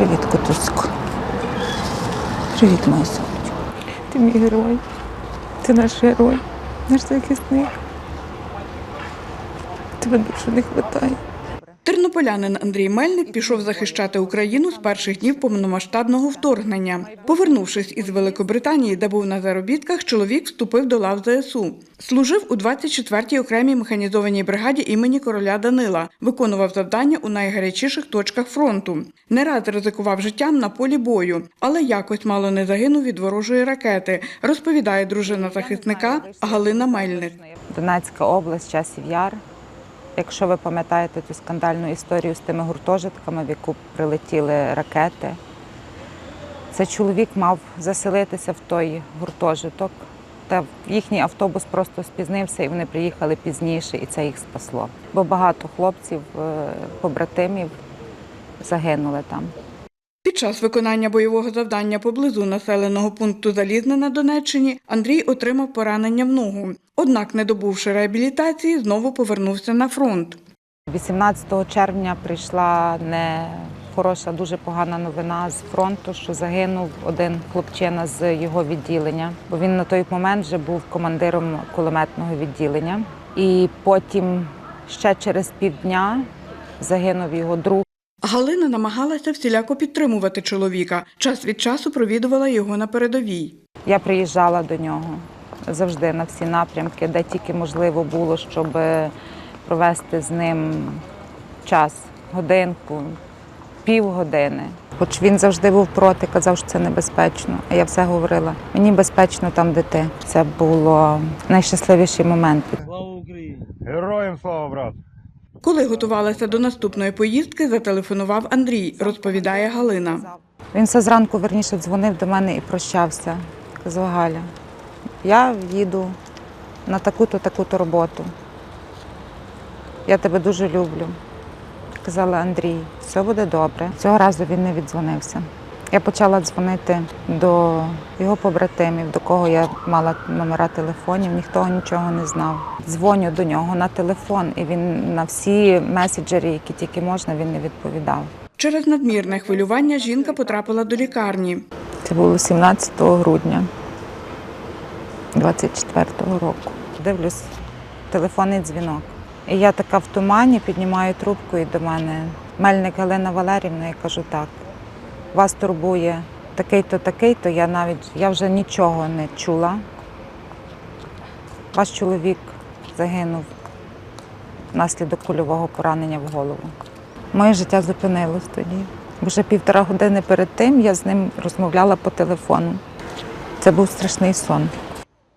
Привіт, котусько. Привіт, моя сонечко. Ти мій герой. Ти наш герой, наш захисник. Тебе дуже не вистачає. Тернополянин Андрій Мельник пішов захищати Україну з перших днів повномасштабного вторгнення. Повернувшись із Великобританії, де був на заробітках, чоловік вступив до лав ЗСУ. Служив у 24-й окремій механізованій бригаді імені короля Данила, виконував завдання у найгарячіших точках фронту. Не раз ризикував життям на полі бою, але якось мало не загинув від ворожої ракети, розповідає дружина захисника Галина Мельник. Донецька область, часів яр. Якщо ви пам'ятаєте ту скандальну історію з тими гуртожитками, в яку прилетіли ракети, цей чоловік мав заселитися в той гуртожиток, та їхній автобус просто спізнився і вони приїхали пізніше, і це їх спасло. Бо багато хлопців, е, побратимів загинули там. Під час виконання бойового завдання поблизу населеного пункту Залізне на Донеччині Андрій отримав поранення в ногу. Однак, не добувши реабілітації, знову повернувся на фронт. 18 червня прийшла не хороша, дуже погана новина з фронту, що загинув один хлопчина з його відділення, бо він на той момент вже був командиром кулеметного відділення. І потім ще через півдня загинув його друг. Галина намагалася всіляко підтримувати чоловіка. Час від часу провідувала його на передовій. Я приїжджала до нього завжди на всі напрямки, де тільки можливо було, щоб провести з ним час, годинку, півгодини. Хоч він завжди був проти, казав, що це небезпечно. А я все говорила: мені безпечно там, де ти. Це було найщасливіший момент. Слава Україні! Героям слава, брат! Коли готувалася до наступної поїздки, зателефонував Андрій, розповідає Галина. Він все зранку верніше дзвонив до мене і прощався. Казав Галя, я їду на таку-то, таку-то роботу. Я тебе дуже люблю. Казала Андрій, все буде добре. Цього разу він не віддзвонився. Я почала дзвонити до його побратимів, до кого я мала номера телефонів, ніхто нічого не знав. Дзвоню до нього на телефон, і він на всі меседжері, які тільки можна, він не відповідав. Через надмірне хвилювання жінка потрапила до лікарні. Це було 17 грудня 24-го року. Дивлюсь, телефонний дзвінок. І я така в тумані піднімаю трубку і до мене мельник Галина Валерівна, я кажу так. Вас турбує такий-то, такий-то. Я навіть я вже нічого не чула. Ваш чоловік загинув внаслідок кульового поранення в голову. Моє життя зупинилось тоді. Вже півтора години перед тим я з ним розмовляла по телефону. Це був страшний сон.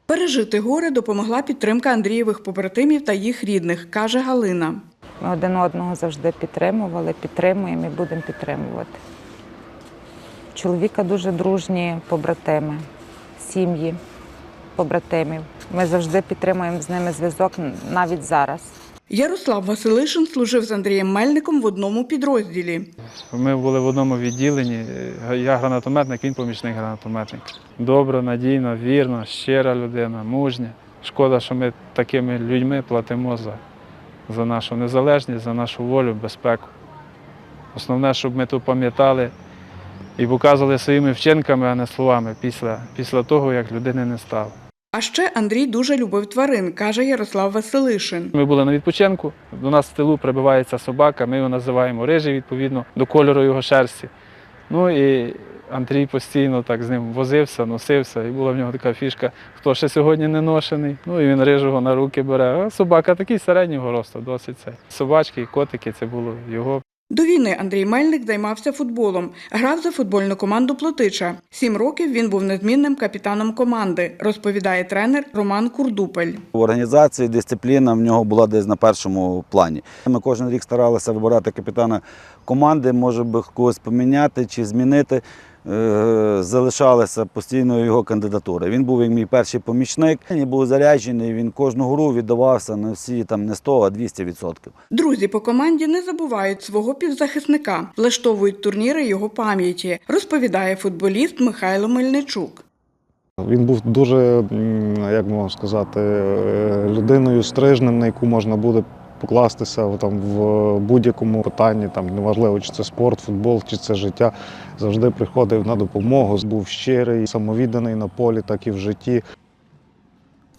Пережити горе допомогла підтримка Андрієвих побратимів та їх рідних, каже Галина. Ми один одного завжди підтримували, підтримуємо і будемо підтримувати. Чоловіка дуже дружні побратими, сім'ї побратимів. Ми завжди підтримуємо з ними зв'язок навіть зараз. Ярослав Василишин служив з Андрієм Мельником в одному підрозділі. Ми були в одному відділенні. Я гранатометник, він помічник гранатометник. Добра, надійна, вірна, щира людина, мужня. Шкода, що ми такими людьми платимо за, за нашу незалежність, за нашу волю, безпеку. Основне, щоб ми тут пам'ятали і показували своїми вчинками, а не словами після, після того, як людини не стало. А ще Андрій дуже любив тварин, каже Ярослав Василишин. Ми були на відпочинку. До нас в тилу прибивається собака, ми його називаємо рижий, відповідно, до кольору його шерсті. Ну і Андрій постійно так з ним возився, носився, і була в нього така фішка, хто ще сьогодні не ношений. Ну і він рижого на руки бере. А собака такий середнього росту, досить це. Собачки і котики це було його. До війни Андрій Мельник займався футболом, грав за футбольну команду Плотича. Сім років він був незмінним капітаном команди, розповідає тренер Роман Курдупель. В організації дисципліна в нього була десь на першому плані. Ми кожен рік старалися вибирати капітана команди, може би когось поміняти чи змінити. Е, Залишалася постійно його кандидатура. Він був як мій перший помічник. Він був заряджений. Він кожну гру віддавався на всі там не 100, а 200%. Друзі по команді не забувають свого півзахисника, влаштовують турніри його пам'яті, розповідає футболіст Михайло Мельничук. Він був дуже, як можна сказати, е, людиною стрижним, на яку можна буде покластися в- там, в будь-якому питанні, там, неважливо, чи це спорт, футбол, чи це життя, завжди приходив на допомогу. Був щирий, самовідданий на полі, так і в житті.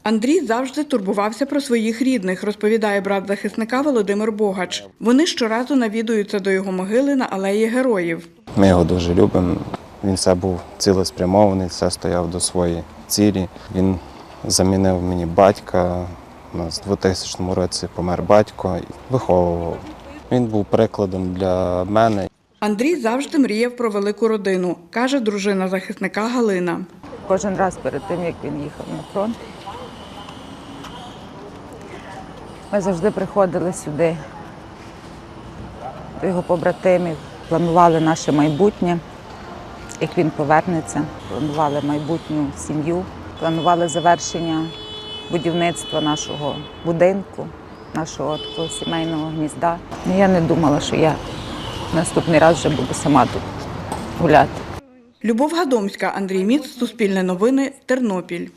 Андрій завжди турбувався про своїх рідних, розповідає брат захисника Володимир Богач. Вони щоразу навідуються до його могили на алеї героїв. Ми його дуже любимо. Він все був цілеспрямований, все стояв до своєї цілі. Він замінив мені батька. У нас в 2000 році помер батько, виховував. Він був прикладом для мене. Андрій завжди мріяв про велику родину, каже дружина захисника Галина. Кожен раз перед тим, як він їхав на фронт, ми завжди приходили сюди, до його побратимів, планували наше майбутнє, як він повернеться, планували майбутню сім'ю, планували завершення будівництва нашого будинку, нашого такого сімейного гнізда. Я не думала, що я наступний раз вже буду сама тут гуляти. Любов Гадомська, Андрій Міц, Суспільне новини, Тернопіль.